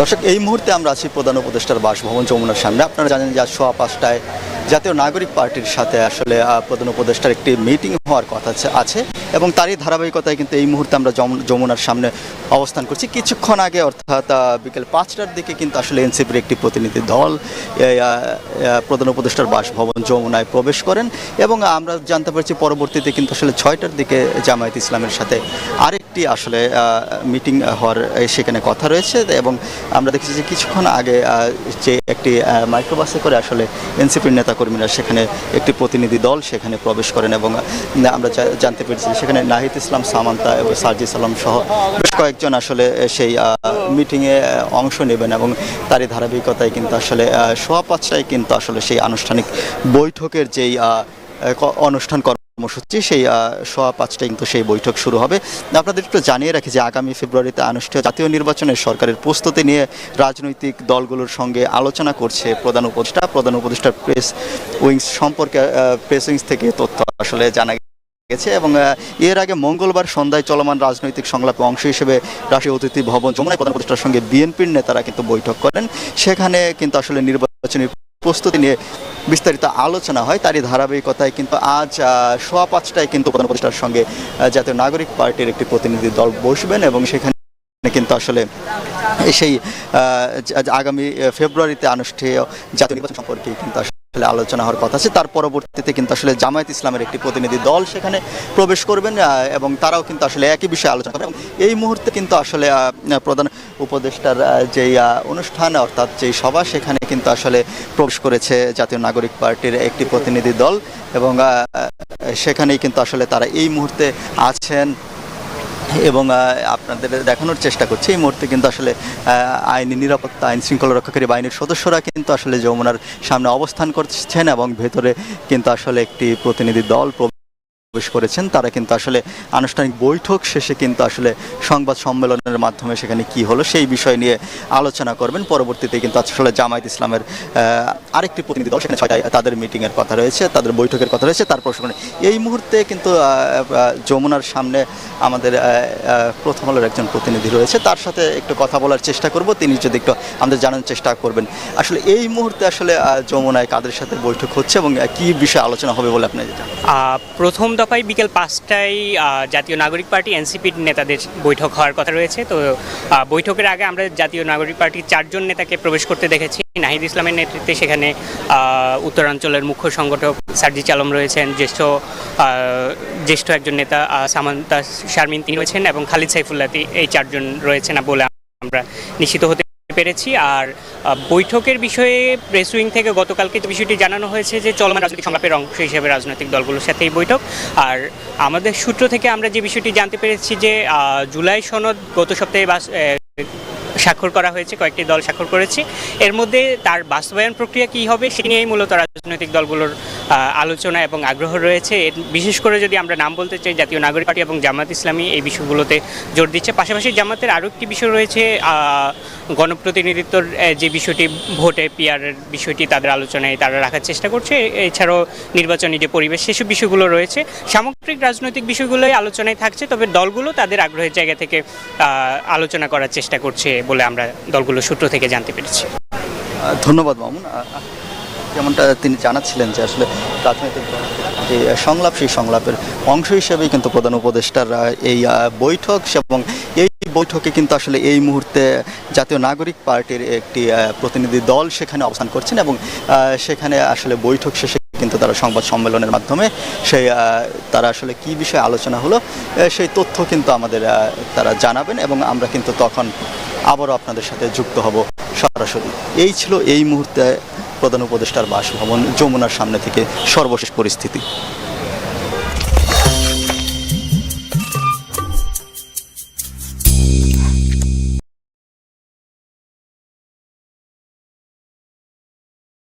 দর্শক, এই মুহূর্তে আমরা আছি প্রধান উপদেষ্টার বাসভবন যমুনার সামনে। আপনারা জানেন যে আজ সোয়া পাঁচটায় জাতীয় নাগরিক পার্টির সাথে আসলে প্রধান উপদেষ্টার একটি মিটিং হওয়ার কথা আছে- এবং তারই ধারাবাহিকতায় কিন্তু এই মুহূর্তে আমরা যমুনার সামনে অবস্থান করছি। কিছুক্ষণ আগে, অর্থাৎ বিকেল পাঁচটার দিকে কিন্তু আসলে এনসিপির একটি প্রতিনিধি দল প্রধান উপদেষ্টার বাসভবন যমুনায় প্রবেশ করেন এবং আমরা জানতে পারছি পরবর্তীতে কিন্তু আসলে ছয়টার দিকে জামায়াত ইসলামের সাথে আরেকটি আসলে মিটিং হওয়ার সেখানে কথা রয়েছে এবং আমরা দেখেছি যে কিছুক্ষণ আগে যে একটি মাইক্রোবাসে করে আসলে এনসিপির নেতাকর্মীরা সেখানে একটি প্রতিনিধি দল সেখানে প্রবেশ করেন এবং আমরা জানতে পেরেছি সেখানে নাহিদ ইসলাম, সামান্তা এবং সার্জিস আলম সহ বেশ কয়েকজন আসলে সেই মিটিংয়ে অংশ নেবেন এবং তারই ধারাবাহিকতায় কিন্তু আসলে সোয়া পাঁচটায় কিন্তু আসলে সেই আনুষ্ঠানিক বৈঠকের যেই অনুষ্ঠান কর্মসূচি সেই সোয়া পাঁচটায় কিন্তু সেই বৈঠক শুরু হবে। আপনাদের একটু জানিয়ে রাখি যে আগামী ফেব্রুয়ারিতে অনুষ্ঠেয় জাতীয় নির্বাচনের সরকারের প্রস্তুতি নিয়ে রাজনৈতিক দলগুলোর সঙ্গে আলোচনা করছে প্রধান উপদেষ্টা। প্রধান উপদেষ্টার প্রেস উইংস সম্পর্কে প্রেস উইংস থেকে তথ্য আসলে জানা গেছে এবং এর আগে মঙ্গলবার সন্ধ্যায় চলমান রাজনৈতিক সংলাপে অংশ হিসেবে রাষ্ট্রীয় অতিথি ভবন যমুনায় প্রধান উপদেষ্টার সঙ্গে বিএনপির নেতারা কিন্তু বৈঠক করেন। সেখানে কিন্তু আসলে নির্বাচনী প্রস্তুতি নিয়ে বিস্তারিত আলোচনা হয়, তারই ধারাবাহিকতায় কিন্তু আজ সোয়া পাঁচটায় কিন্তু প্রধান উপদেষ্টার সঙ্গে জাতীয় নাগরিক পার্টির একটি প্রতিনিধি দল বসবেন এবং সেখানে কিন্তু আসলে সেই আগামী ফেব্রুয়ারিতে আনুষ্ঠেয় জাতীয় নির্বাচন সম্পর্কে কিন্তু আসলে আলোচনা হওয়ার কথা আছে। তার পরবর্তীতে কিন্তু আসলে জামায়াত ইসলামের একটি প্রতিনিধি দল সেখানে প্রবেশ করবেন এবং তারাও কিন্তু আসলে একই বিষয়ে আলোচনা করবেন। এই মুহূর্তে কিন্তু আসলে প্রধান উপদেষ্টার যেই অনুষ্ঠান, অর্থাৎ যেই সভা, সেখানে কিন্তু আসলে প্রবেশ করেছে জাতীয় নাগরিক পার্টির একটি প্রতিনিধি দল এবং সেখানেই কিন্তু আসলে তারা এই মুহূর্তে আছেন এবং আপনাদের দেখানোর চেষ্টা করছি। এই মুহূর্তে কিন্তু আসলে আইনি নিরাপত্তা, আইন শৃঙ্খলা রক্ষাকারী বাহিনীর সদস্যরা কিন্তু আসলে যমুনার সামনে অবস্থান করছেন এবং ভেতরে কিন্তু আসলে একটি প্রতিনিধি দল প্রবেশ করেছেন, তারা কিন্তু আসলে আনুষ্ঠানিক বৈঠক শেষে কিন্তু আসলে সংবাদ সম্মেলনের মাধ্যমে সেখানে কি হলো সেই বিষয় নিয়ে আলোচনা করবেন। পরবর্তীতে কিন্তু আসলে জামায়াত ইসলামের আরেকটি প্রতিনিধি দল, সেখানে ছয়টায় তাদের মিটিংয়ের কথা রয়েছে, তাদের বৈঠকের কথা রয়েছে। তারপর সেখানে এই মুহূর্তে কিন্তু যমুনার সামনে আমাদের প্রথম আলোর একজন প্রতিনিধি রয়েছে। তার সাথে একটু কথা বলার চেষ্টা করব। তিনি যদি একটু আমাদের জানার চেষ্টা করবেন, আসলে এই মুহূর্তে আসলে যমুনায় কাদের সাথে বৈঠক হচ্ছে এবং কি বিষয়ে আলোচনা হবে বলে আপনি যেটা প্রথম দফায় বিকেল পাঁচটায় জাতীয় নাগরিক পার্টি এনসিপির নেতাদের বৈঠক হওয়ার কথা রয়েছে। তো বৈঠকের আগে আমরা জাতীয় নাগরিক পার্টির চারজন নেতাকে প্রবেশ করতে দেখেছি। নাহিদ ইসলামের নেতৃত্বে সেখানে উত্তরাঞ্চলের মুখ্য সংগঠক সার্জিচ আলম রয়েছেন, জ্যেষ্ঠ জ্যেষ্ঠ একজন নেতা সামান্তা শারমিন তিনি রয়েছেন এবং খালিদ সাইফুল্লাতি এই চারজন রয়েছেন বলে আমরা নিশ্চিত হতে পেরেছি। আর বৈঠকের বিষয়ে প্রেস উইং থেকে গতকালকে বিষয়টি জানানো হয়েছে যে চলমান রাজনৈতিক সংলাপের অংশ হিসেবে রাজনৈতিক দলগুলোর সাথে এই বৈঠক। আর আমাদের সূত্র থেকে আমরা যে বিষয়টি জানতে পেরেছি যে জুলাই সনদ গত সপ্তাহে স্বাক্ষর করা হয়েছে, কয়েকটি দল স্বাক্ষর করেছে। এর মধ্যে তার বাস্তবায়ন প্রক্রিয়া কী হবে সে নিয়েই মূলত রাজনৈতিক দলগুলোর আলোচনা এবং আগ্রহ রয়েছে। বিশেষ করে যদি আমরা নাম বলতে চাই, জাতীয় নাগরিক পার্টি এবং জামাত ইসলামী এই বিষয়গুলোতে জোর দিচ্ছে। পাশাপাশি জামাতের আরও একটি বিষয় রয়েছে গণপ্রতিনিধিত্বর যে বিষয়টি ভোটে পিয়ারের বিষয়টি তাদের আলোচনায় তারা রাখার চেষ্টা করছে। এছাড়াও নির্বাচনী যে পরিবেশ, সেসব বিষয়গুলো রয়েছে। সামগ্রিক রাজনৈতিক বিষয়গুলোই আলোচনায় থাকছে, তবে দলগুলো তাদের আগ্রহের জায়গা থেকে আলোচনা করার চেষ্টা করছে বলে আমরা দলগুলো সূত্র থেকে জানতে পেরেছি। ধন্যবাদ মামুন। যেমনটা তিনি জানাচ্ছিলেন যে আসলে রাজনৈতিক যে সংলাপ, সেই সংলাপের অংশ হিসেবেই কিন্তু প্রধান উপদেষ্টার এই বৈঠক এবং এই বৈঠকে কিন্তু আসলে এই মুহূর্তে জাতীয় নাগরিক পার্টির একটি প্রতিনিধি দল সেখানে অবস্থান করছেন এবং সেখানে আসলে বৈঠক শেষে কিন্তু তারা সংবাদ সম্মেলনের মাধ্যমে সেই তারা আসলে কি বিষয়ে আলোচনা হলো সেই তথ্য কিন্তু আমাদের তারা জানাবেন এবং আমরা কিন্তু তখন আবারও আপনাদের সাথে যুক্ত হব সরাসরি। এই ছিল এই মুহূর্তে প্রধান উপদেষ্টার বাসভবন যমুনার সামনে থেকে সর্বশেষ পরিস্থিতি।